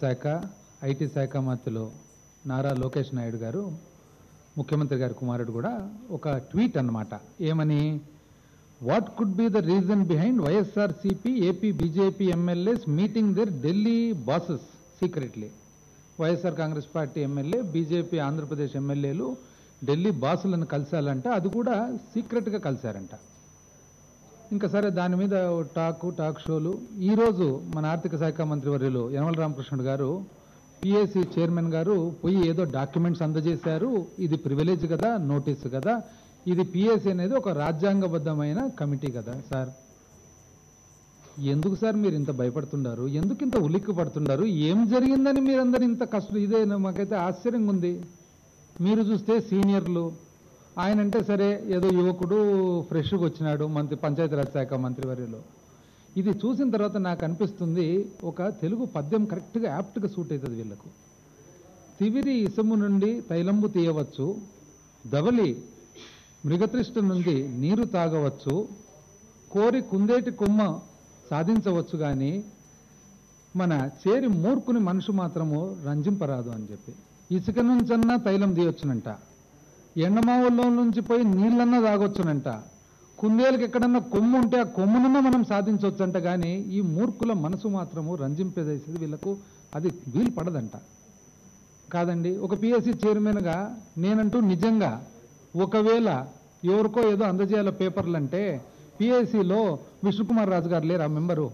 శాఖ ఐటీ శాఖ మంత్రులు నారా లోకేష్ నాయుడు గారు ముఖ్యమంత్రి గారి కుమారుడు కూడా ఒక ట్వీట్ అన్నమాట. ఏమని? What could be the reason behind YSRCP AP BJP MLAs meeting their Delhi bosses secretly YSR Congress party MLA BJP Andhra Pradesh ఎమ్మెల్యేలు ఢిల్లీ బాసులను కలిశాలంట అది కూడా సీక్రెట్గా కలిశారంట. ఇంకా సరే దాని మీద టాక్ టాకు టాక్ షోలు. ఈరోజు మన ఆర్థిక శాఖ మంత్రి వర్యులు యనమల రామకృష్ణుడు గారు పిఎస్సి చైర్మన్ గారు పోయి ఏదో డాక్యుమెంట్స్ అందజేశారు. ఇది ప్రివిలేజ్ కదా నోటీస్ కదా. ఇది పిఎస్సి అనేది ఒక రాజ్యాంగబద్ధమైన కమిటీ కదా సార్. ఎందుకు సార్ మీరు ఇంత భయపడుతున్నారు? ఎందుకు ఇంత ఉలిక్కి పడుతున్నారు ఏం జరిగిందని మీరందరూ ఇంత కష్టం ఇదే మాకైతే ఆశ్చర్యంగా ఉంది మీరు చూస్తే సీనియర్లు. ఆయన అంటే సరే ఏదో యువకుడు ఫ్రెష్గా వచ్చినాడు మంత్రి పంచాయతీరాజ్ శాఖ మంత్రివర్యులు ఇది చూసిన తర్వాత నాకు అనిపిస్తుంది ఒక తెలుగు పద్యం కరెక్ట్గా యాప్ట్గా సూట్ అవుతుంది వీళ్ళకు. తివిరి ఇసము నుండి తైలంబు తీయవచ్చు దవలి మృగతృష్టి నుండి నీరు తాగవచ్చు కోరి కుందేటి కొమ్మ సాధించవచ్చు కానీ మన చేరి మూర్ఖుని మనుషు మాత్రము రంజింపరాదు అని చెప్పి. ఇసుక నుంచన్నా తైలం తీయొచ్చునంట. ఎండమావుల్లో నుంచి పోయి నీళ్ళన్నా తాగొచ్చునంట. కుందేలకు ఎక్కడన్నా కొమ్ము ఉంటే ఆ కొమ్మునన్నా మనం సాధించవచ్చంట కానీ ఈ మూర్ఖుల మనసు మాత్రము రంజింపేసేది వీళ్ళకు అది వీలు పడదంట. కాదండి ఒక పిఎస్సి చైర్మన్గా నేనంటూ నిజంగా ఒకవేళ ఎవరికో ఏదో అందజేయాల పేపర్లు అంటే పిఎస్సిలో విష్ణుకుమార్ రాజు గారు లేరు ఆ మెంబరు?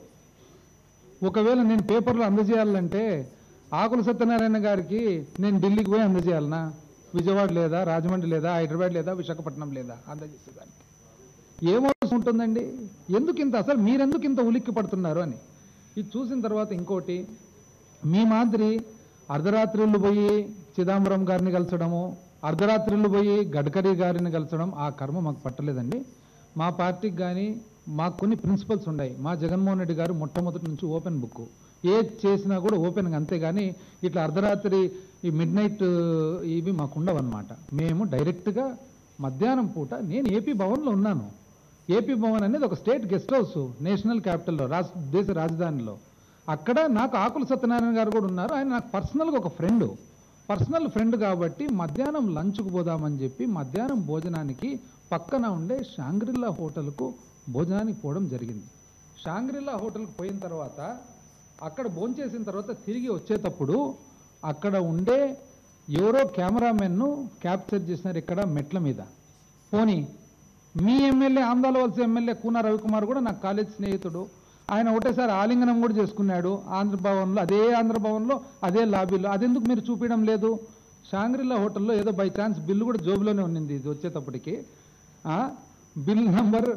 ఒకవేళ నేను పేపర్లు అందజేయాలంటే ఆకుల సత్యనారాయణ గారికి నేను ఢిల్లీకి పోయి అందజేయాలనా? విజయవాడ లేదా? రాజమండ్రి లేదా? హైదరాబాద్ లేదా? విశాఖపట్నం లేదా? అందజేసేదానికి ఏమవసరం ఉంటుందండి? ఎందుకు ఇంత అసలు మీరెందుకు ఇంత ఉలిక్కి పడుతున్నారు అని. ఇది చూసిన తర్వాత ఇంకోటి మీ మాదిరి అర్ధరాత్రులు పోయి చిదంబరం గారిని కలచడము అర్ధరాత్రులు పోయి గడ్కరీ గారిని కలచడం ఆ కర్మ మాకు పట్టలేదండి. మా పార్టీకి కానీ మాకు కొన్ని ప్రిన్సిపల్స్ ఉన్నాయి మా జగన్మోహన్ రెడ్డి గారు మొట్టమొదటి నుంచి ఓపెన్ బుక్ ఏది చేసినా కూడా ఓపెన్గా అంతేగాని ఇట్లా అర్ధరాత్రి ఈ మిడ్ నైట్ ఇవి మాకు ఉండవన్నమాట. మేము డైరెక్ట్గా మధ్యాహ్నం పూట నేను ఏపీ భవన్లో ఉన్నాను. ఏపీ భవన్ అనేది ఒక స్టేట్ గెస్ట్ హౌస్ నేషనల్ క్యాపిటల్లో రాష్ట్ర దేశ రాజధానిలో. అక్కడ నాకు ఆకుల సత్యనారాయణ గారు కూడా ఉన్నారు. ఆయన నాకు పర్సనల్గా ఒక ఫ్రెండ్. పర్సనల్ ఫ్రెండ్ కాబట్టి మధ్యాహ్నం లంచ్కు పోదామని చెప్పి మధ్యాహ్నం భోజనానికి పక్కన ఉండే షాంగ్రిల్లా హోటల్కు భోజనానికి పోవడం జరిగింది. షాంగ్రిల్లా హోటల్కి పోయిన తర్వాత అక్కడ భోంచేసిన తర్వాత తిరిగి వచ్చేటప్పుడు అక్కడ ఉండే ఎవరో కెమెరామెన్ను క్యాప్చర్ చేసినారు ఇక్కడ మెట్ల మీద. పోనీ మీ ఎమ్మెల్యే ఆంధ్రాల వలస ఎమ్మెల్యే కూన రవికుమార్ కూడా నాకు కాలేజ్ స్నేహితుడు. ఆయన ఒకటేసారి ఆలింగనం కూడా చేసుకున్నాడు. ఆంధ్రభవన్లో అదే ఆంధ్రభవన్లో అదే లాబీలో. అదెందుకు మీరు చూపించడం లేదు? షాంగ్రిలా హోటల్లో ఏదో బై ఛాన్స్ బిల్లు కూడా జోబులోనే ఉన్నింది ఇది వచ్చేటప్పటికి. బిల్ నంబర్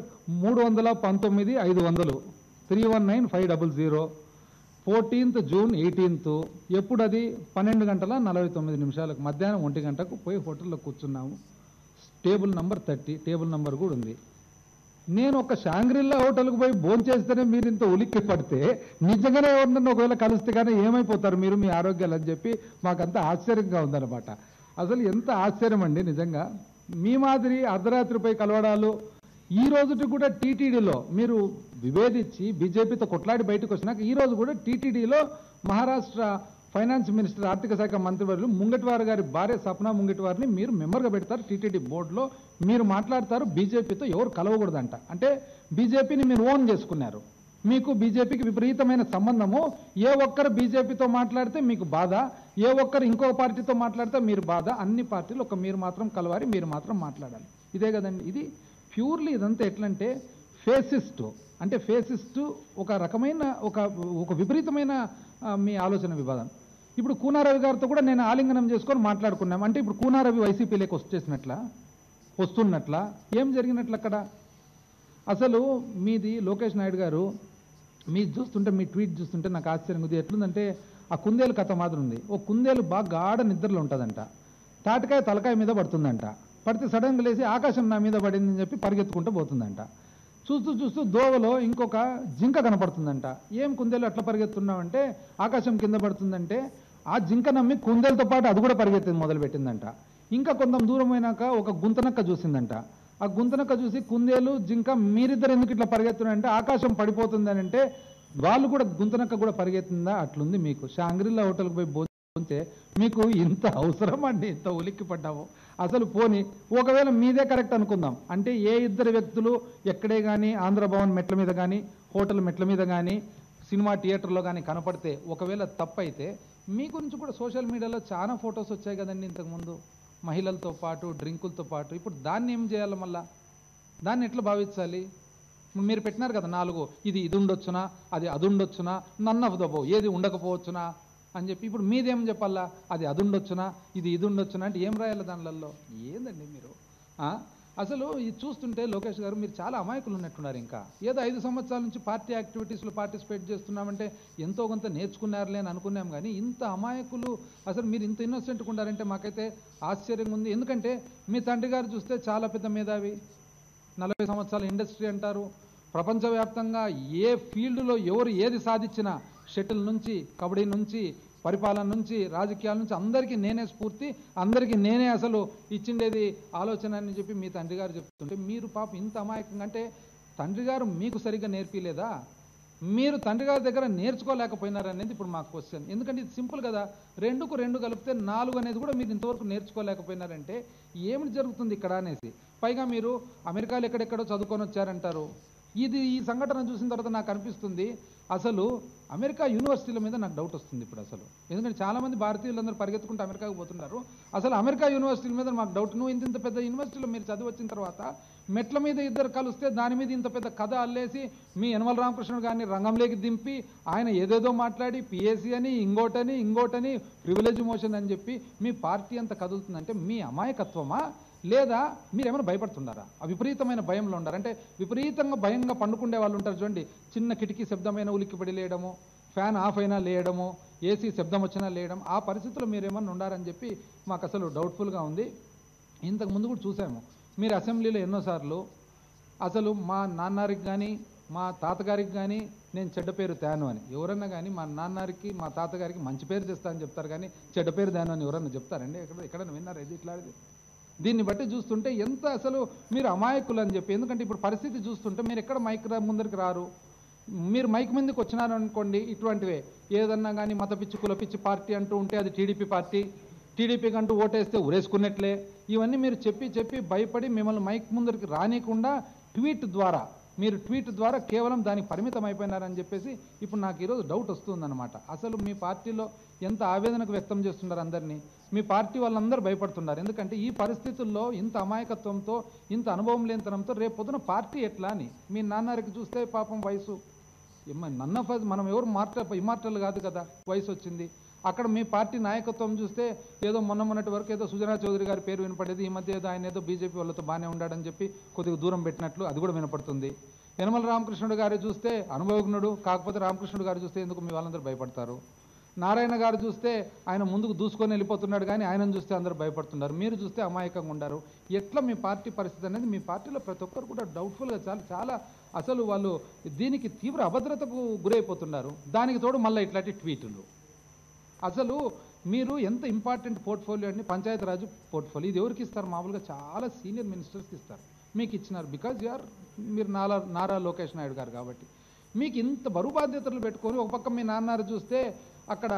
మూడు వందల పంతొమ్మిది ఐదు వందలు. Three one nine five double zero. Fourteenth June eighteenth. ఎప్పుడు అది పన్నెండు గంటల నలభై తొమ్మిది నిమిషాలకు. మధ్యాహ్నం ఒంటి గంటకు పోయి హోటల్లో కూర్చున్నాము. Table number thirty table number కూడా ఉంది. నేను ఒక షాంగ్రిల్లా హోటల్కి పోయి భోంచేస్తేనే మీరు ఇంత ఉలిక్కి పడితే నిజంగానే ఎవరినన్నా ఒకవేళ కలిస్తే కానీ ఏమైపోతారు మీరు మీ ఆరోగ్యాలు అని చెప్పి మాకంత ఆశ్చర్యంగా ఉందన్నమాట. అసలు ఎంత ఆశ్చర్యం అండి నిజంగా. మీ మాదిరి అర్ధరాత్రిపై కలవడాలు. ఈ రోజుకి కూడా టీటీడీలో మీరు విభేదించి బీజేపీతో కొట్లాడి బయటకు వచ్చినాక ఈ రోజు కూడా టీటీడీలో మహారాష్ట్ర ఫైనాన్స్ మినిస్టర్ ఆర్థిక శాఖ మంత్రివర్యులు ముంగటివారు గారి భార్య సప్నా ముంగటివారిని మీరు మెంబర్గా పెడతారు. టీటీడీ బోర్డులో మీరు మాట్లాడతారు. బీజేపీతో ఎవరు కలవకూడదంట. అంటే బీజేపీని మీరు ఓన్ చేసుకున్నారు. మీకు బీజేపీకి విపరీతమైన సంబంధము. ఏ ఒక్కరు బీజేపీతో మాట్లాడితే మీకు బాధ. ఏ ఒక్కరు ఇంకో పార్టీతో మాట్లాడితే మీరు బాధ. అన్ని పార్టీలు ఒక మీరు మాత్రం కలవాలి మీరు మాత్రం మాట్లాడాలి. ఇదే కదండి. ఇది ప్యూర్లీ ఇదంతా ఎట్లంటే ఫేసిస్ట్. అంటే ఫేసిస్ట్ ఒక రకమైన ఒక ఒక విపరీతమైన మీ ఆలోచన వివాదం ఇప్పుడు కూనారవి గారితో కూడా నేను ఆలింగనం చేసుకొని మాట్లాడుకున్నాం. అంటే ఇప్పుడు కూనారవి వైసీపీలోకి వచ్చేసినట్ల వస్తున్నట్ల ఏం జరిగినట్లు అక్కడ? అసలు మీది లోకేష్ నాయుడు గారు మీ చూస్తుంటే మీ ట్వీట్ చూస్తుంటే నాకు ఆశ్చర్యం ఉంది. ఎట్లుందంటే ఆ కుందేలు కథ మాత్రం ఉంది. ఓ కుందేలు బాగా గాఢ నిద్రలో ఉంటుందంట. తాటికాయ తలకాయ మీద పడుతుందంట. పడితే సడన్గా లేచి ఆకాశం నా మీద పడిందని చెప్పి పరిగెత్తుకుంటూ పోతుందంట. చూస్తూ చూస్తూ దోవలో ఇంకొక జింక కనపడుతుందంట. ఏం కుందేలు అట్లా పరిగెత్తున్నావంటే ఆకాశం కింద పడుతుందంటే ఆ జింక నమ్మి కుందేలతో పాటు అది కూడా పరిగెత్తింది మొదలుపెట్టిందంట. ఇంకా కొంత దూరం అయినాక ఒక గుంతనక్క చూసిందంట. ఆ గుంతనక్క చూసి కుందేలు జింక మీరిద్దరు ఎందుకు ఇట్లా పరిగెత్తున్నారంటే ఆకాశం పడిపోతుంది అని అంటే వాళ్ళు కూడా గుంతనక్క కూడా పరిగెత్తిందా? అట్లుంది మీకు. షాంగ్రిల్లా హోటల్కి పోయి భోంచే మీకు ఇంత అవసరం అండి ఇంత ఉలిక్కి పడ్డాము అసలు పోని ఒకవేళ మీదే కరెక్ట్ అనుకుందాం. అంటే ఏ ఇద్దరు వ్యక్తులు ఎక్కడే కానీ ఆంధ్రభవన్ మెట్ల మీద కానీ హోటల్ మెట్ల మీద కానీ సినిమా థియేటర్లో కానీ కనపడితే ఒకవేళ తప్పైతే మీ గురించి కూడా సోషల్ మీడియాలో చాలా ఫొటోస్ వచ్చాయి కదండి ఇంతకుముందు మహిళలతో పాటు డ్రింకులతో పాటు. ఇప్పుడు దాన్ని ఏం చేయాలి మళ్ళా? దాన్ని ఎట్లా భావించాలి? మీరు పెట్టినారు కదా నాలుగు. ఇది ఇది ఉండొచ్చునా? అది అది ఉండొచ్చునా? నన్ను అవదబో ఏది ఉండకపోవచ్చునా? అని చెప్పి ఇప్పుడు మీదేం చెప్పాలా? అది అది ఉండొచ్చునా ఇది ఇది ఉండొచ్చునా అంటే ఏం రాయాలి దానిలలో ఏందండి మీరు? అసలు ఇది చూస్తుంటే లోకేష్ గారు మీరు చాలా అమాయకులు ఉన్నట్టున్నారు ఇంకా. ఏదో ఐదు సంవత్సరాల నుంచి పార్టీ యాక్టివిటీస్లో పార్టిసిపేట్ చేస్తున్నామంటే ఎంతో కొంత నేర్చుకున్నారులే అని అనుకున్నాం కానీ ఇంత అమాయకులు అసలు మీరు ఇంత ఇన్నోసెంట్గా ఉండారంటే మాకైతే ఆశ్చర్యంగా ఉంది. ఎందుకంటే మీ తండ్రి గారు చూస్తే చాలా పెద్ద మేధావి. నలభై సంవత్సరాల ఇండస్ట్రీ అంటారు. ప్రపంచవ్యాప్తంగా ఏ ఫీల్డ్లో ఎవరు ఏది సాధించినా షటిల్ నుంచి కబడ్డీ నుంచి పరిపాలన నుంచి రాజకీయాల నుంచి అందరికీ నేనే స్ఫూర్తి అందరికీ నేనే అసలు ఇచ్చిండేది ఆలోచన అని చెప్పి మీ తండ్రి గారు చెప్తుంటే మీరు పాప ఇంత అమాయకంగా అంటే తండ్రి గారు మీకు సరిగ్గా నేర్పిలేదా మీరు తండ్రి గారి దగ్గర నేర్చుకోలేకపోయినారనేది ఇప్పుడు మాకు క్వశ్చన్ ఎందుకంటే ఇది సింపుల్ కదా రెండుకు రెండు కలిపితే నాలుగు అనేది కూడా మీరు ఇంతవరకు నేర్చుకోలేకపోయినారంటే ఏమిటి జరుగుతుంది ఇక్కడ అనేసి. పైగా మీరు అమెరికాలో ఎక్కడెక్కడో చదువుకొని వచ్చారంటారు. ఇది ఈ సంఘటన చూసిన తర్వాత నాకు అనిపిస్తుంది అసలు అమెరికా యూనివర్సిటీల మీద నాకు డౌట్ వస్తుంది ఇప్పుడు అసలు. ఎందుకంటే చాలామంది భారతీయులందరూ పరిగెత్తుకుంటూ అమెరికాకు పోతున్నారు. అసలు అమెరికా యూనివర్సిటీల మీద మాకు డౌట్ నువ్వు ఇంత ఇంత పెద్ద యూనివర్సిటీలో మీరు చదివి వచ్చిన తర్వాత మెట్ల మీద ఇద్దరు కలిస్తే దాని మీద ఇంత పెద్ద కథ అల్లేసి మీ యనమల రామకృష్ణ గారిని రంగంలోకి దింపి ఆయన ఏదేదో మాట్లాడి పిఎస్సి అని ఇంకోటని ఇంకోటని ప్రివిలేజ్ మోషన్ అని చెప్పి మీ పార్టీ అంత కదులుతుందంటే మీ అమాయకత్వమా? లేదా మీరు ఏమైనా భయపడుతున్నారా? ఆ విపరీతమైన భయంలో ఉండారు అంటే విపరీతంగా భయంగా పండుకుండే వాళ్ళు ఉంటారు చూడండి. చిన్న కిటికీ శబ్దమైన ఉలిక్కిపడి లేయడము ఫ్యాన్ ఆఫ్ అయినా లేయడము ఏసీ శబ్దం వచ్చినా లేయడం ఆ పరిస్థితుల్లో మీరు ఏమన్నా ఉండారని చెప్పి మాకు అసలు డౌట్ఫుల్గా ఉంది. ఇంతకు ముందు కూడా చూసాము. మీరు అసెంబ్లీలో ఎన్నోసార్లు అసలు మా నాన్నారికి కానీ మా తాతగారికి కానీ నేను చెడ్డ పేరు తేను అని. ఎవరన్నా కానీ మా నాన్నారికి మా తాతగారికి మంచి పేరు చేస్తా అని చెప్తారు కానీ చెడ్డ పేరు తేను అని ఎవరన్నా చెప్తారండి? ఎక్కడ ఎక్కడన్నా విన్నారు ఇది ఇట్లాంటిది? దీన్ని బట్టి చూస్తుంటే ఎంత అసలు మీరు అమాయకులు అని చెప్పి ఎందుకంటే ఇప్పుడు పరిస్థితి చూస్తుంటే మీరు ఎక్కడ మైక్ ముందరికి రారు? మీరు మైక్ ముందుకు వచ్చినారు అనుకోండి ఇటువంటివే. ఏదన్నా కానీ మత పిచ్చి కుల పిచ్చి పార్టీ అంటూ ఉంటే అది టీడీపీ పార్టీ. టీడీపీకి అంటూ ఓటేస్తే ఉరేసుకున్నట్లే ఇవన్నీ మీరు చెప్పి చెప్పి భయపడి మిమ్మల్ని మైక్ ముందరికి రానికుండా ట్వీట్ ద్వారా మీరు ట్వీట్ ద్వారా కేవలం దానికి పరిమితం అయిపోయినారని చెప్పేసి ఇప్పుడు నాకు ఈరోజు డౌట్ వస్తుందన్నమాట. అసలు మీ పార్టీలో ఎంత ఆవేదనకు వ్యక్తం చేస్తున్నారు అందరినీ? మీ పార్టీ వాళ్ళందరూ భయపడుతున్నారు. ఎందుకంటే ఈ పరిస్థితుల్లో ఇంత అమాయకత్వంతో ఇంత అనుభవం లేనితనంతో రేపు పొద్దున పార్టీ ఎట్లా అని మీ నాన్నారికి చూస్తే పాపం వయసు. నన్న ఫస్ట్ మనం ఎవరు మార్ట ఇమార్టల్ కాదు కదా వయసు వచ్చింది. అక్కడ మీ పార్టీ నాయకత్వం చూస్తే ఏదో మొన్న మొన్నటి వరకు ఏదో సుజనా చౌదరి గారి పేరు వినపడేది ఈ మధ్య ఏదో ఆయన ఏదో బీజేపీ వాళ్ళతో బాగానే ఉన్నాడని చెప్పి కొద్దిగా దూరం పెట్టినట్లు అది కూడా వినపడుతుంది. యనమల రామకృష్ణుడు గారు చూస్తే అనుభవజ్ఞుడు కాకపోతే రామకృష్ణుడు గారు చూస్తే ఎందుకు మీ వాళ్ళందరూ భయపడతారు? నారాయణ గారు చూస్తే ఆయన ముందుకు దూసుకొని వెళ్ళిపోతున్నాడు కానీ ఆయనను చూస్తే అందరూ భయపడుతున్నారు. మీరు చూస్తే అమాయకంగా ఉండారు. ఎట్లా మీ పార్టీ పరిస్థితి అనేది మీ పార్టీలో ప్రతి ఒక్కరు కూడా డౌట్ఫుల్గా చాలా చాలా అసలు వాళ్ళు దీనికి తీవ్ర అభద్రతకు గురైపోతున్నారు. దానికి తోడు మళ్ళీ ఇట్లాంటి ట్వీట్లు అసలు మీరు ఎంత ఇంపార్టెంట్ పోర్ట్ఫోలియో అండి? పంచాయతీరాజ్ పోర్ట్ఫోలియో. ఇది ఎవరికి ఇస్తారు? మామూలుగా చాలా సీనియర్ మినిస్టర్స్కి ఇస్తారు. మీకు ఇచ్చినారు. బికాజ్ యూఆర్ మీరు నారా నారా లోకేష్ నాయుడు గారు కాబట్టి. మీకు ఇంత బరువు బాధ్యతలు పెట్టుకొని ఒక పక్క మీ నాన్నారు చూస్తే అక్కడ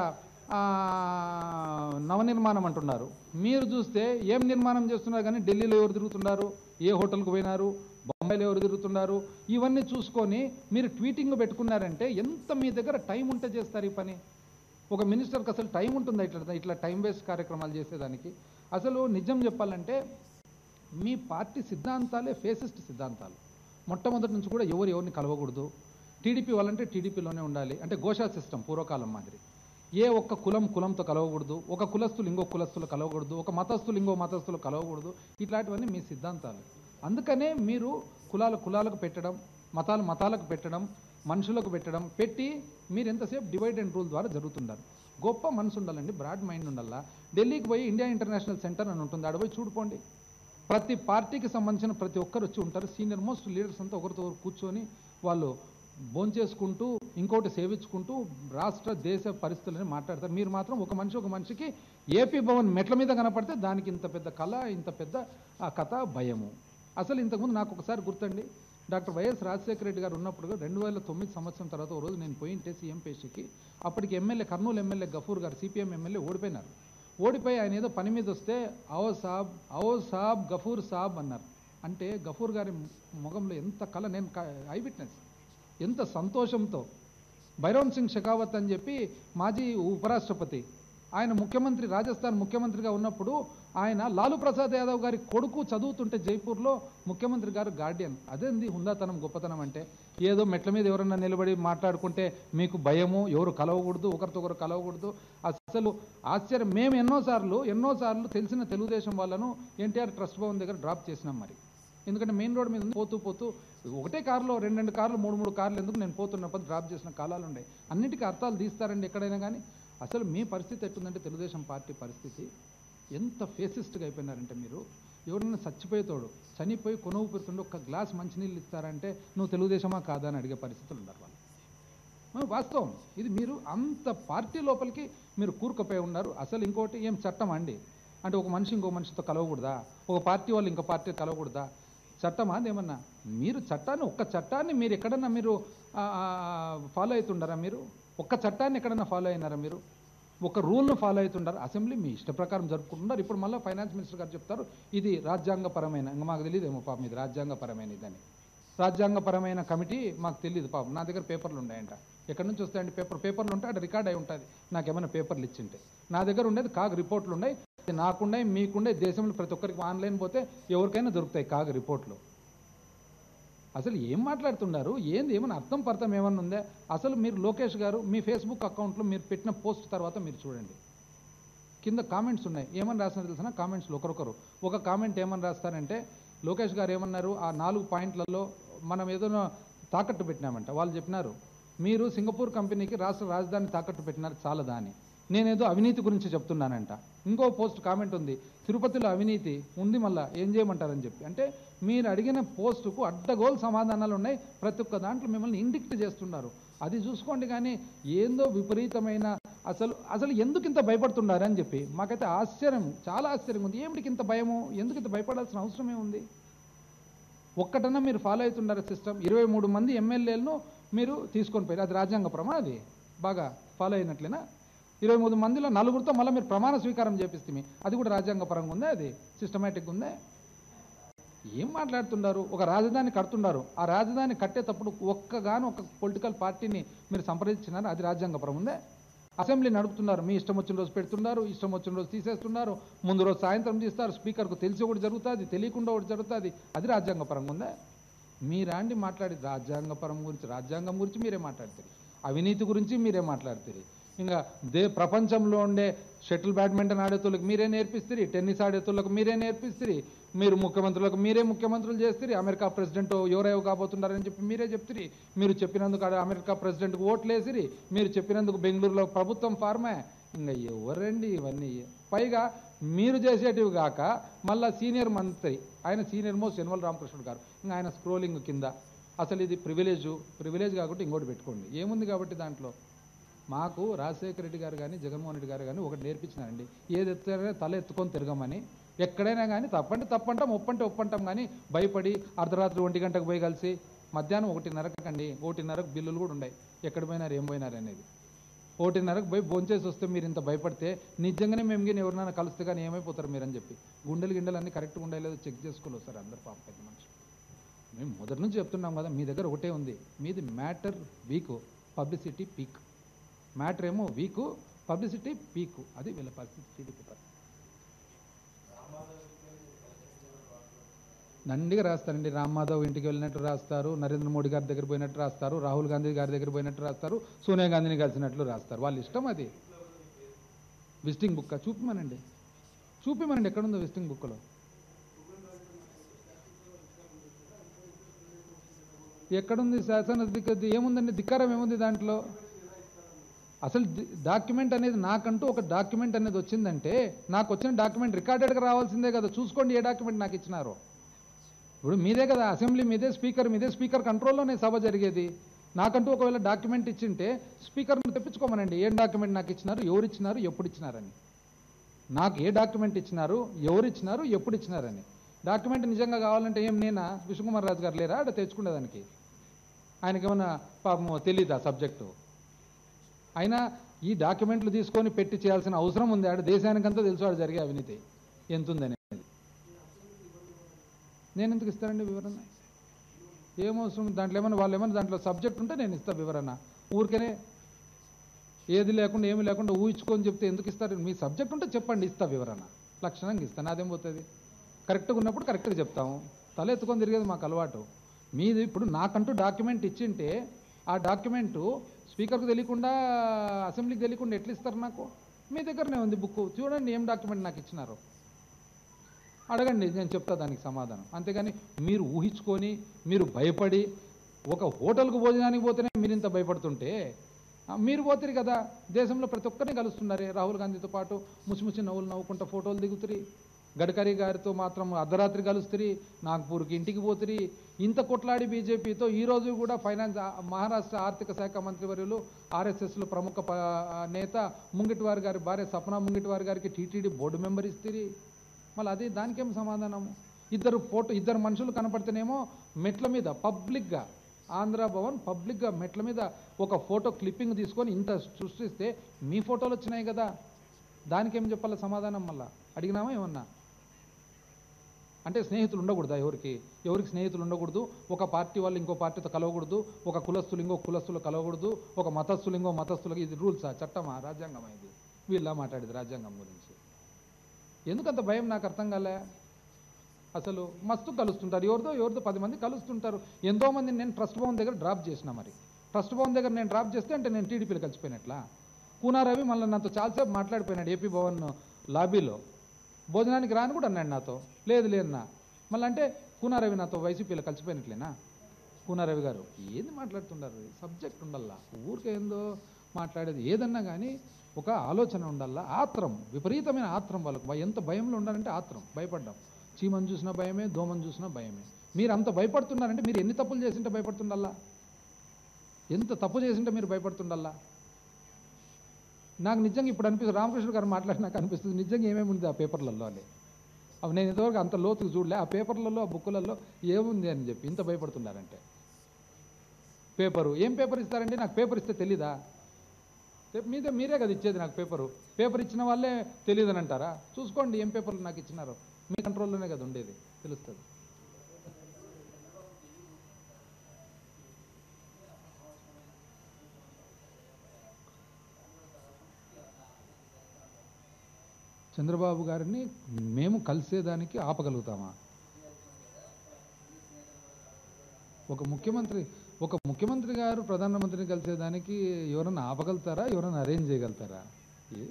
నవ నవనిర్మాణం అంటున్నారు. మీరు చూస్తే ఏం నిర్మాణం చేస్తున్నారు కానీ ఢిల్లీలో ఎవరు తిరుగుతున్నారు? ఏ హోటల్కి పోయినారు? బొంబాయిలో ఎవరు తిరుగుతున్నారు? ఇవన్నీ చూసుకొని మీరు ట్వీటింగ్ పెట్టుకున్నారంటే ఎంత మీ దగ్గర టైం ఉంటే చేస్తారు ఈ పని? ఒక మినిస్టర్కి అసలు టైం ఉంటుందా ఇట్లా ఇట్లా టైం వేస్ట్ కార్యక్రమాలు చేసేదానికి? అసలు నిజం చెప్పాలంటే మీ పార్టీ సిద్ధాంతాలే ఫేసిస్ట్ సిద్ధాంతాలు. మొట్టమొదటి నుంచి కూడా ఎవరు ఎవరిని కలవకూడదు. టీడీపీ వాళ్ళంటే టీడీపీలోనే ఉండాలి. అంటే గోషా సిస్టమ్ పూర్వకాలం మాదిరి. ఏ ఒక్క కులం కులంతో కలవకూడదు. ఒక కులస్తులు ఇంకో కులస్తులు కలవకూడదు. ఒక మతస్థులు ఇంకో మతస్థులు కలవకూడదు. ఇట్లాంటివన్నీ మీ సిద్ధాంతాలు. అందుకనే మీరు కులాలు కులాలకు పెట్టడం మతాలు మతాలకు పెట్టడం మనుషులకు పెట్టడం పెట్టి మీరు ఎంతసేపు డివైడ్ అండ్ రూల్ ద్వారా జరుగుతున్నారు గొప్ప మనసు ఉండాలండి బ్రాడ్ మైండ్ ఉండాలా? ఢిల్లీకి పోయి ఇండియా ఇంటర్నేషనల్ సెంటర్ అని ఉంటుంది ఆడ పోయి చూడుకోండి. ప్రతి పార్టీకి సంబంధించిన ప్రతి ఒక్కరు వచ్చి ఉంటారు. సీనియర్ మోస్ట్ లీడర్స్ అంతా ఒకరితో ఒకరు కూర్చొని వాళ్ళు భోంచేసుకుంటూ ఇంకోటి సేవించుకుంటూ రాష్ట్ర దేశ పరిస్థితులని మాట్లాడతారు. మీరు మాత్రం ఒక మనిషి ఒక మనిషికి ఏపీ భవన్ మెట్ల మీద కనపడితే దానికి ఇంత పెద్ద కళ ఇంత పెద్ద ఆ కథ భయము. అసలు ఇంతకుముందు నాకు ఒకసారి గుర్తండి. డాక్టర్ వైఎస్ రాజశేఖర రెడ్డి గారు ఉన్నప్పుడు రెండు వేల తొమ్మిది సంవత్సరం తర్వాత ఓ రోజు నేను పోయింటే సీఎం పేషికి అప్పటికి ఎమ్మెల్యే కర్నూలు ఎమ్మెల్యే గఫూర్ గారు సిపిఎం ఎమ్మెల్యే ఓడిపోయినారు. ఓడిపోయి ఆయన ఏదో పని మీద వస్తే అవో సాబ్ అవో సాబ్ గఫూర్ సాబ్ అన్నారు. అంటే గఫూర్ గారి ముఖంలో ఎంత కళ నేను ఐ విట్నెస్. ఎంత సంతోషంతో. భైరవ్ సింగ్ షెకావత్ అని చెప్పి మాజీ ఉపరాష్ట్రపతి ఆయన ముఖ్యమంత్రి రాజస్థాన్ ముఖ్యమంత్రిగా ఉన్నప్పుడు ఆయన లాలూ ప్రసాద్ యాదవ్ గారి కొడుకు చదువుతుంటే జైపూర్లో ముఖ్యమంత్రి గారు గార్డియన్. అదేంది హుందాతనం గొప్పతనం అంటే? ఏదో మెట్ల మీద ఎవరన్నా నిలబడి మాట్లాడుకుంటే మీకు భయము ఎవరు కలవకూడదు ఒకరితో ఒకరు కలవకూడదు. అసలు ఆశ్చర్యం. మేము ఎన్నోసార్లు ఎన్నోసార్లు తెలిసిన తెలుగుదేశం వాళ్ళను ఎన్టీఆర్ ట్రస్ట్ భవన్ దగ్గర డ్రాప్ చేసినాం మరి. ఎందుకంటే మెయిన్ రోడ్ మీద పోతూ పోతూ ఒకటే కారులో రెండు రెండు కార్లు మూడు మూడు కార్లు ఎందుకు నేను పోతున్నప్పుడు డ్రాప్ చేసిన కాలాలు ఉన్నాయి అన్నిటికీ అర్థాలు తీస్తారండి ఎక్కడైనా కానీ. అసలు మీ పరిస్థితి ఎట్టుందంటే తెలుగుదేశం పార్టీ పరిస్థితి ఎంత ఫేసిస్ట్గా అయిపోయినారంటే మీరు. ఎవరైనా చచ్చిపోయేతోడు చనిపోయి కొనువు పెడుతుండే ఒక గ్లాస్ మంచినీళ్ళు ఇస్తారంటే నువ్వు తెలుగుదేశమా కాదా అని అడిగే పరిస్థితులు ఉన్నారు వాళ్ళు. వాస్తవం ఇది మీరు అంత పార్టీ లోపలికి మీరు కూరుకుపోయి ఉన్నారు. అసలు ఇంకోటి ఏం చట్టం అండి? అంటే ఒక మనిషి ఇంకో మనిషితో కలవకూడదా? ఒక పార్టీ వాళ్ళు ఇంకో పార్టీ కలవకూడదా? చట్టమా? అదేమన్నా మీరు చట్టాన్ని ఒక్క చట్టాన్ని మీరు ఎక్కడన్నా మీరు ఫాలో అవుతుండారా మీరు? ఒక్క చట్టాన్ని ఎక్కడన్నా ఫాలో అయినారా మీరు? ఒక రూల్ను ఫాలో అవుతుండారు? అసెంబ్లీ మీ ఇష్ట ప్రకారం జరుపుకుంటున్నారు. ఇప్పుడు మళ్ళీ ఫైనాన్స్ మినిస్టర్ గారు చెప్తారు ఇది రాజ్యాంగపరమైన ఇంకా మాకు తెలియదేమో పాపం ఇది రాజ్యాంగపరమైన ఇదని రాజ్యాంగపరమైన కమిటీ మాకు తెలియదు పాపం. నా దగ్గర పేపర్లు ఉన్నాయంట. ఎక్కడి నుంచి వస్తాయండి పేపర్? పేపర్లు ఉంటే అక్కడ రికార్డ్ అయి ఉంటుంది. నాకేమైనా పేపర్లు ఇచ్చింటే. నా దగ్గర ఉండేది కాగ్ రిపోర్ట్లు ఉన్నాయి. నాకుండే మీకుండే దేశంలో ప్రతి ఒక్కరికి ఆన్లైన్ పోతే ఎవరికైనా దొరుకుతాయి కాగ్ రిపోర్ట్లు. అసలు ఏం మాట్లాడుతున్నారు? ఏంది? ఏమైనా అర్థం పర్థం ఏమన్నా ఉందే? అసలు మీరు లోకేష్ గారు మీ ఫేస్బుక్ అకౌంట్లో మీరు పెట్టిన పోస్ట్ తర్వాత మీరు చూడండి. కింద కామెంట్స్ ఉన్నాయి. ఏమని రాసినా తెలిసిన కామెంట్స్లో ఒకరొకరు. ఒక కామెంట్ ఏమని రాస్తారంటే లోకేష్ గారు ఏమన్నారు? ఆ నాలుగు పాయింట్లలో మనం ఏదైనా తాకట్టు పెట్టినామంట. వాళ్ళు చెప్పినారు మీరు సింగపూర్ కంపెనీకి రాష్ట్ర రాజధాని తాకట్టు పెట్టినారు చాలదా అని. నేనేదో అవినీతి గురించి చెప్తున్నానంట. ఇంకో పోస్ట్ కామెంట్ ఉంది. తిరుపతిలో అవినీతి ఉంది మళ్ళా ఏం చేయమంటారని చెప్పి. అంటే మీరు అడిగిన పోస్టుకు అడ్డగోలు సమాధానాలు ఉన్నాయి. ప్రతి ఒక్క దాంట్లో మిమ్మల్ని ఇండిక్ట్ చేస్తున్నారు. అది చూసుకోండి కానీ ఏందో విపరీతమైన అసలు అసలు ఎందుకు ఇంత భయపడుతున్నారని చెప్పి మాకైతే ఆశ్చర్యం చాలా ఆశ్చర్యం ఉంది. ఏమిటికి ఇంత భయము? ఎందుకు ఇంత భయపడాల్సిన అవసరమే ఉంది? ఒక్కటన్నా మీరు ఫాలో అవుతున్నారు సిస్టమ్? ఇరవై మూడు మంది ఎమ్మెల్యేలను మీరు తీసుకొని పోయారు. అది రాజ్యాంగ ప్రమాణ అది. బాగా ఫాలో అయినట్లేనా? ఇరవై మూడు మందిలో నలుగురితో మళ్ళీ మీరు ప్రమాణ స్వీకారం చేపిస్తే అది కూడా రాజ్యాంగపరంగా ఉందా అది? సిస్టమేటిక్ ఉందా? ఏం మాట్లాడుతున్నారు ఒక రాజధాని కడుతున్నారు ఆ రాజధాని కట్టేటప్పుడు ఒక్కగాను ఒక పొలిటికల్ పార్టీని మీరు సంప్రదించినారు? అది రాజ్యాంగపరం ఉందే? అసెంబ్లీ నడుపుతున్నారు. మీ ఇష్టం వచ్చిన రోజు పెడుతున్నారు ఇష్టం వచ్చిన రోజు తీసేస్తున్నారు ముందు రోజు సాయంత్రం తీస్తారు స్పీకర్కు తెలిసి ఒకటి జరుగుతుంది తెలియకుండా ఒకటి జరుగుతుంది. అది రాజ్యాంగపరంగా ఉందా? మీరాండి మాట్లాడి రాజ్యాంగపరం గురించి రాజ్యాంగం గురించి మీరే మాట్లాడతారు. అవినీతి గురించి మీరే మాట్లాడతారు. ఇంకా దే ప్రపంచంలో ఉండే షటిల్ బ్యాడ్మింటన్ ఆడేతులకు మీరే నేర్పిస్తుంది టెన్నిస్ ఆడేతులకు మీరే నేర్పిస్తుంది మీరు ముఖ్యమంత్రులకు మీరే ముఖ్యమంత్రులు చేస్తుంది అమెరికా ప్రెసిడెంట్ ఎవరేవో కాబోతున్నారని చెప్పి మీరే చెప్తుంది మీరు చెప్పినందుకు ఆడ అమెరికా ప్రెసిడెంట్కి ఓట్లు వేసిరి మీరు చెప్పినందుకు బెంగళూరులో ప్రభుత్వం ఫార్మే. ఇంకా ఎవరండి ఇవన్నీ? పైగా మీరు చేసేటివి కాక మళ్ళా సీనియర్ మంత్రి ఆయన సీనియర్ మోస్ట్ యనమల రామకృష్ణుడు గారు ఇంకా ఆయన స్క్రోలింగ్ కింద. అసలు ఇది ప్రివిలేజ్ ప్రివిలేజ్ కాబట్టి ఇంకోటి పెట్టుకోండి. ఏముంది కాబట్టి దాంట్లో? మాకు రాజశేఖర రెడ్డి గారు కానీ జగన్మోహన్ రెడ్డి గారు కానీ ఒకటి నేర్పించినారండి. ఏది ఎత్తుకైనా తల ఎత్తుకొని తిరగమని. ఎక్కడైనా కానీ తప్పంటే తప్పంటాం ఒప్పంటే ఒప్పంటాం కానీ భయపడి అర్ధరాత్రి ఒంటి గంటకు పోయి కలిసి మధ్యాహ్నం ఒకటిన్నరకు కండి ఒకటిన్నరకు బిల్లులు కూడా ఉన్నాయి ఎక్కడ పోయినారు ఏం పోయినారు అనేది. ఒకటిన్నరకు పోయి భోంచేసి వస్తే మీరు ఇంత భయపడితే నిజంగానే మేము కానీ ఎవరినైనా కలిస్తే కానీ ఏమైపోతారు మీరు అని చెప్పి. గుండెలు గిండెలు అన్నీ కరెక్ట్గా ఉండే లేదో చెక్ చేసుకోలేదు సార్ అందరు పాప పెద్ద మనుషులు. మేము మొదటి నుంచి చెప్తున్నాం కదా మీ దగ్గర ఒకటే ఉంది. మీది matter weak publicity peak. Matter ఏమో వీకు పబ్లిసిటీ పీకు. అది వీళ్ళ పరిస్థితి టీడీపీ పరిస్థితి. దండిగా రాస్తారండి. రామ్ మాధవ్ ఇంటికి వెళ్ళినట్టు రాస్తారు నరేంద్ర మోడీ గారి దగ్గర పోయినట్టు రాస్తారు రాహుల్ గాంధీ గారి దగ్గర పోయినట్టు రాస్తారు సోనియా గాంధీని కలిసినట్లు రాస్తారు. వాళ్ళ ఇష్టం అది. విజిటింగ్ బుక్ చూపిమనండి. చూపిమనండి. ఎక్కడుందో విజిటింగ్ బుక్లో ఎక్కడుంది శాసన దిక్క ఏముందండి? ధిక్కారం ఏముంది దాంట్లో? అసలు డాక్యుమెంట్ అనేది నాకంటూ ఒక డాక్యుమెంట్ అనేది వచ్చిందంటే నాకు వచ్చిన డాక్యుమెంట్ రికార్డెడ్గా రావాల్సిందే కదా. చూసుకోండి ఏ డాక్యుమెంట్ నాకు ఇచ్చినారో. ఇప్పుడు మీదే కదా అసెంబ్లీ మీదే స్పీకర్ మీదే స్పీకర్ కంట్రోల్లోనే సభ జరిగేది. నాకంటూ ఒకవేళ డాక్యుమెంట్ ఇచ్చింటే స్పీకర్ను తెప్పించుకోమనండి. ఏం డాక్యుమెంట్ నాకు ఇచ్చినారు ఎవరు ఇచ్చినారు ఎప్పుడు ఇచ్చినారని. నాకు ఏ డాక్యుమెంట్ ఇచ్చినారు ఎవరు ఇచ్చినారు ఎప్పుడు ఇచ్చినారని. డాక్యుమెంట్ నిజంగా కావాలంటే ఏం నేనా? విష్ణుకుమార్ రాజు గారు లేరా? అక్కడ తెచ్చుకునేదానికి. ఆయనకి ఏమన్నా పాపం తెలీదా సబ్జెక్టు అయినా ఈ డాక్యుమెంట్లు తీసుకొని పెట్టి చేయాల్సిన అవసరం ఉంది. ఆడ దేశానికంతా తెలుసు ఆడ జరిగే అవినీతి. ఎంతుందనేది. నేను ఎందుకు ఇస్తానండి వివరణ? ఏమవసరం? దాంట్లో ఏమైనా వాళ్ళు ఏమైనా దాంట్లో సబ్జెక్ట్ ఉంటే నేను ఇస్తా వివరణ. ఊరికనే ఏది లేకుండా ఏమి లేకుండా ఊహించుకొని చెప్తే ఎందుకు ఇస్తారు? మీ సబ్జెక్ట్ ఉంటే చెప్పండి ఇస్తా వివరణ. లక్షణంగా ఇస్తాను అదేం పోతుంది? కరెక్ట్గా ఉన్నప్పుడు కరెక్ట్గా చెప్తాము. తల ఎత్తుకొని తిరిగేది మాకు అలవాటు. మీది ఇప్పుడు నాకంటూ డాక్యుమెంట్ ఇచ్చింటే ఆ డాక్యుమెంటు స్పీకర్కు తెలియకుండా అసెంబ్లీకి తెలియకుండా ఎట్లు ఇస్తారు నాకు? మీ దగ్గరనే ఉంది బుక్ చూడండి ఏం డాక్యుమెంట్ నాకు ఇచ్చినారు. అడగండి నేను చెప్తా దానికి సమాధానం. అంతేగాని మీరు ఊహించుకొని మీరు భయపడి ఒక హోటల్కు భోజనానికి పోతేనే మీరు ఇంత భయపడుతుంటే మీరు పోతారు కదా. దేశంలో ప్రతి ఒక్కరిని కలుస్తున్నారే. రాహుల్ గాంధీతో పాటు ముసిముసి నవ్వులు నవ్వుకుంటా ఫోటోలు దిగుతురి గడ్కరీ గారితో మాత్రం అర్ధరాత్రి కలుస్తురి నాగ్పూర్కి ఇంటికి పోతురి. ఇంత కొట్లాడి బీజేపీతో ఈరోజు కూడా ఫైనాన్స్ మహారాష్ట్ర ఆర్థిక శాఖ మంత్రివర్యులు ఆర్ఎస్ఎస్లో ప్రముఖ నేత ముంగిటివారి గారి భార్య సపనా ముంగిటివారి గారికి టీటీడీ బోర్డు మెంబర్ ఇస్తుంది మళ్ళీ అదే దానికేం సమాధానము? ఇద్దరు ఫోటో ఇద్దరు మనుషులు కనపడితేనేమో మెట్ల మీద పబ్లిక్గా ఆంధ్ర భవన్ పబ్లిక్గా మెట్ల మీద ఒక ఫోటో క్లిప్పింగ్ తీసుకొని ఇంత సృష్టిస్తే మీ ఫోటోలు వచ్చినాయి కదా. దానికేం చెప్పాలి సమాధానం మళ్ళా? అడిగినామా ఏమన్నా? అంటే స్నేహితులు ఉండకూడదా ఎవరికి? ఎవరికి స్నేహితులు ఉండకూడదు? ఒక పార్టీ వాళ్ళు ఇంకో పార్టీతో కలవకూడదు. ఒక కులస్తులు ఇంకో కులస్తులు కలవకూడదు. ఒక మతస్థులు ఇంకో మతస్థులకు ఇది రూల్సా చట్టమా? రాజ్యాంగమా ఇది? వీళ్ళ మాట్లాడేది రాజ్యాంగం గురించి. ఎందుకంత భయం నాకు అర్థం కాలే? అసలు మస్తు కలుస్తుంటారు. ఎవరిదో ఎవరిదో పది మంది కలుస్తుంటారు. ఎంతో మందిని నేను ట్రస్ట్ భవన్ దగ్గర డ్రాప్ చేసిన మరి. ట్రస్ట్ భవన్ దగ్గర నేను డ్రాప్ చేస్తే అంటే నేను టీడీపీలో కలిసిపోయినట్లా? కూనారవి మళ్ళీ నాతో చాలాసేపు మాట్లాడిపోయినాడు ఏపీ భవన్ లాబీలో. భోజనానికి రాని కూడా అన్నాడు నాతో. లేదు లేదన్నా మళ్ళీ అంటే కూనారవి నాతో వైసీపీలో కలిసిపోయినట్లేనా? కూనారవి గారు ఏంది మాట్లాడుతుండారు? సబ్జెక్ట్ ఉండల్లా ఊరికే ఏందో మాట్లాడేది. ఏదన్నా కానీ ఒక ఆలోచన ఉండాలా? ఆత్రం విపరీతమైన ఆత్రం వాళ్ళకు. ఎంత భయంలో ఉండాలంటే ఆత్రం. భయపడ్డాం. చీమని చూసినా భయమే దోమని చూసినా భయమే. మీరు అంత భయపడుతున్నారంటే మీరు ఎన్ని తప్పులు చేసింటే భయపడుతుండల్లా ఎంత తప్పు చేసింటే మీరు భయపడుతుండల్లా నాకు నిజంగా ఇప్పుడు అనిపిస్తుంది రామకృష్ణ గారు మాట్లాడినాక అనిపిస్తుంది నిజంగా ఏమేమి ఉంది ఆ పేపర్లలో అని. అవి నేను ఇంతవరకు అంత లోతుకు చూడలే. ఆ పేపర్లలో ఆ బుక్కులలో ఏముంది అని చెప్పి ఇంత భయపడుతున్నారంటే. పేపరు ఏం పేపర్ ఇస్తారంటే నాకు పేపర్ ఇస్తే తెలీదా? రేపు మీదే మీరే కదా ఇచ్చేది నాకు పేపరు. పేపర్ ఇచ్చిన వాళ్ళే తెలియదని అంటారా చూసుకోండి ఏం పేపర్లు నాకు ఇచ్చినారో. మీ కంట్రోల్లోనే కదా ఉండేది తెలుస్తుంది. చంద్రబాబు గారిని మేము కలిసేదానికి ఆపగలుగుతామా? ఒక ముఖ్యమంత్రి ఒక ముఖ్యమంత్రి గారు ప్రధానమంత్రిని కలిసేదానికి ఎవరైనా ఆపగలుగుతారా? ఎవరైనా అరేంజ్ చేయగలుగుతారా? ఏ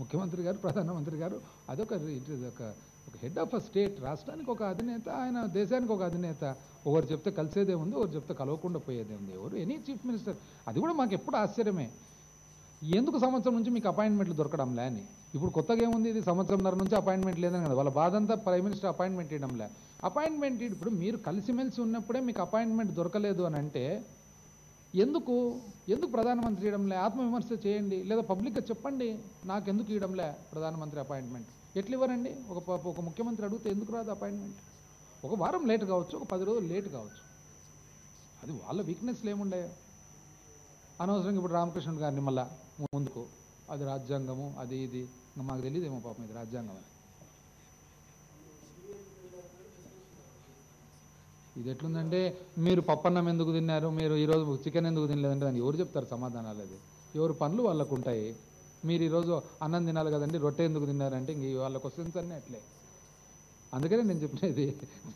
ముఖ్యమంత్రి గారు ప్రధానమంత్రి గారు అదొక ఇట్ ఇస్ ఒక ఒక హెడ్ ఆఫ్ అ స్టేట్ రాష్ట్రానికి ఒక అధినేత ఆయన దేశానికి ఒక అధినేత. ఒకరు చెప్తే కలిసేదే ఉంది ఒకరు చెప్తే కలవకుండా పోయేదే ఉంది. ఎవరు ఎనీ చీఫ్ మినిస్టర్ అది కూడా మాకు ఎప్పుడు ఆశ్చర్యమే. ఎందుకు సంవత్సరం నుంచి మీకు అపాయింట్మెంట్లు దొరకడంలే అని ఇప్పుడు కొత్తగా ఏముంది? ఇది సంవత్సరంన్నర నుంచి అపాయింట్మెంట్ లేదని కదా. వాళ్ళ బాధ అంతా ప్రైమ్ మినిస్టర్ అపాయింట్మెంట్ ఇవ్వడంలే అపాయింట్మెంట్ ఇప్పుడు మీరు కలిసిమెలిసి ఉన్నప్పుడే మీకు అపాయింట్మెంట్ దొరకలేదు అని అంటే ఎందుకు? ఎందుకు ప్రధానమంత్రి ఇవ్వడంలే ఆత్మవిమర్శ చేయండి. లేదా పబ్లిక్గా చెప్పండి. నాకు ఎందుకు ఇవ్వడంలే ప్రధానమంత్రి అపాయింట్మెంట్? ఎట్లా ఇవ్వరండి? ఒక ప- ఒక ముఖ్యమంత్రి అడిగితే ఎందుకు రాదు అపాయింట్మెంట్? ఒక వారం లేట్ కావచ్చు ఒక పది రోజులు లేట్ కావచ్చు. అది వాళ్ళ వీక్నెస్లు ఏముండే? అనవసరంగా ఇప్పుడు రామకృష్ణుడు గారిని మళ్ళా ముందుకు అది రాజ్యాంగము అది ఇది. ఇంకా మాకు తెలియదేమో పాపం ఇది రాజ్యాంగం అని. ఇది ఎట్లుందంటే మీరు పప్పన్నం ఎందుకు తిన్నారు? మీరు ఈరోజు చికెన్ ఎందుకు తినలేదంటే దాన్ని ఎవరు చెప్తారు సమాధానాలు అది? ఎవరు పనులు వాళ్ళకు ఉంటాయి. మీరు ఈరోజు అన్నం తినాలి కదండి రొట్టె ఎందుకు తిన్నారంటే ఇంక వాళ్ళ క్వశ్చన్స్ అన్నీ అట్లే. అందుకనే నేను చెప్పినది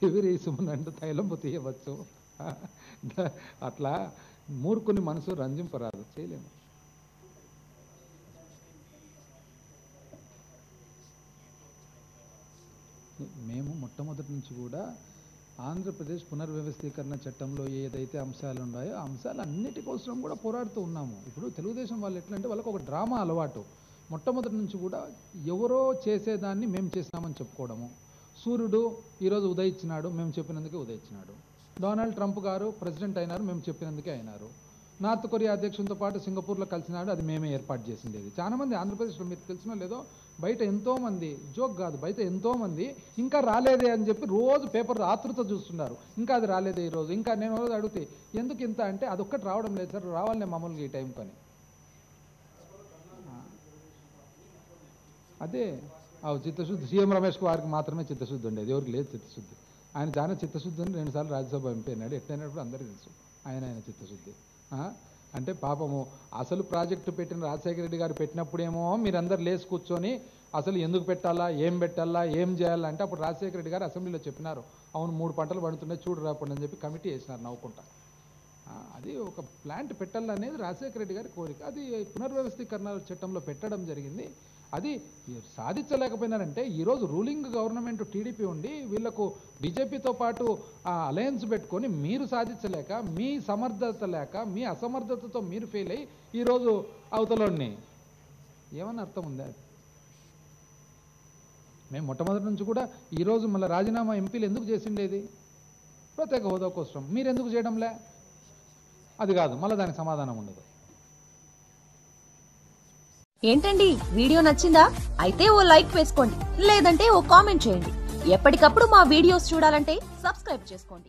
తివిరి సుమన్ తైలంపు తీయవచ్చు. అట్లా మూర్ఖుని మనసు రంజింపరాదు చేయలేము మేము మొట్టమొదటి నుంచి కూడా ఆంధ్రప్రదేశ్ పునర్వ్యవస్థీకరణ చట్టంలో ఏదైతే అంశాలు ఉన్నాయో ఆ అంశాలు అన్నిటి కోసం కూడా పోరాడుతూ ఉన్నాము. ఇప్పుడు తెలుగుదేశం వాళ్ళు ఎట్లా అంటే వాళ్ళకి ఒక డ్రామా అలవాటు. మొట్టమొదటి నుంచి కూడా ఎవరో చేసేదాన్ని మేము చేసినామని చెప్పుకోవడము. సూర్యుడు ఈరోజు ఉదయించినాడు మేము చెప్పినందుకే ఉదయించినాడు డొనాల్డ్ ట్రంప్ గారు ప్రెసిడెంట్ అయినారు మేము చెప్పినందుకే అయినారు. నార్త్ కొరియా అధ్యక్షునితో పాటు సింగపూర్లో కలిసినాడు అది మేమే ఏర్పాటు చేసిండేది. చాలా మంది ఆంధ్రప్రదేశ్లో మీకు తెలిసినో లేదో బయట ఎంతోమంది జోక్ కాదు బయట ఎంతోమంది ఇంకా రాలేదే అని చెప్పి రోజు పేపర్ ఆతృత చూస్తున్నారు. ఇంకా అది రాలేదే ఈరోజు ఇంకా నేను రోజు అడిగితే ఎందుకు ఇంత? అంటే అదొక్కటి రావడం లేదు సార్ రావాలనే మామూలుగా ఈ టైం కానీ అదే చిత్తశుద్ధి సీఎం రమేష్ వారికి మాత్రమే చిత్తశుద్ధి ఉండేది ఎవరికి లేదు చిత్తశుద్ధి. ఆయన చాలా చిత్తశుద్ధి అని రెండుసార్లు రాజ్యసభ ఎంపీ అయినాడు ఎట్లయినప్పుడు అందరికీ తెలుసు ఆయన ఆయన చిత్తశుద్ధి. అంటే పాపము అసలు ప్రాజెక్టు పెట్టిన రాజశేఖర రెడ్డి గారు పెట్టినప్పుడేమో మీరందరు లేచి కూర్చొని అసలు ఎందుకు పెట్టాలా ఏం పెట్టాలా ఏం చేయాలా అంటే అప్పుడు రాజశేఖర రెడ్డి గారు అసెంబ్లీలో చెప్పినారు. అవును మూడు పంటలు పడుతున్నాయి చూడు రాకుండా అని చెప్పి కమిటీ వేసినారు నవ్వుకుంటా. అది ఒక ప్లాంట్ పెట్టాలనేది రాజశేఖర రెడ్డి గారి కోరిక. అది పునర్వ్యవస్థీకరణ చట్టంలో పెట్టడం జరిగింది. అది సాధించలేకపోయినారంటే ఈరోజు రూలింగ్ గవర్నమెంట్ టీడీపీ ఉండి వీళ్ళకు బీజేపీతో పాటు అలయన్స్ పెట్టుకొని మీరు సాధించలేక మీ సమర్థత లేక మీ అసమర్థతతో మీరు ఫెయిల్ అయ్యి ఈరోజు అవతలోని ఏమన్నా అర్థం ఉందా? మేము మొట్టమొదటి నుంచి కూడా ఈరోజు మళ్ళీ రాజీనామా ఎంపీలు ఎందుకు చేసిండేది? ప్రత్యేక హోదా కోసం. మీరు ఎందుకు చేయడంలే? అది కాదు మళ్ళీ దానికి సమాధానం ఉండదు. ఏంటండి? వీడియో నచ్చిందా? అయితే ఓ లైక్ వేసుకోండి లేదంటే ఓ కామెంట్ చేయండి. ఎప్పటికప్పుడు మా వీడియోస్ చూడాలంటే సబ్స్క్రైబ్ చేసుకోండి.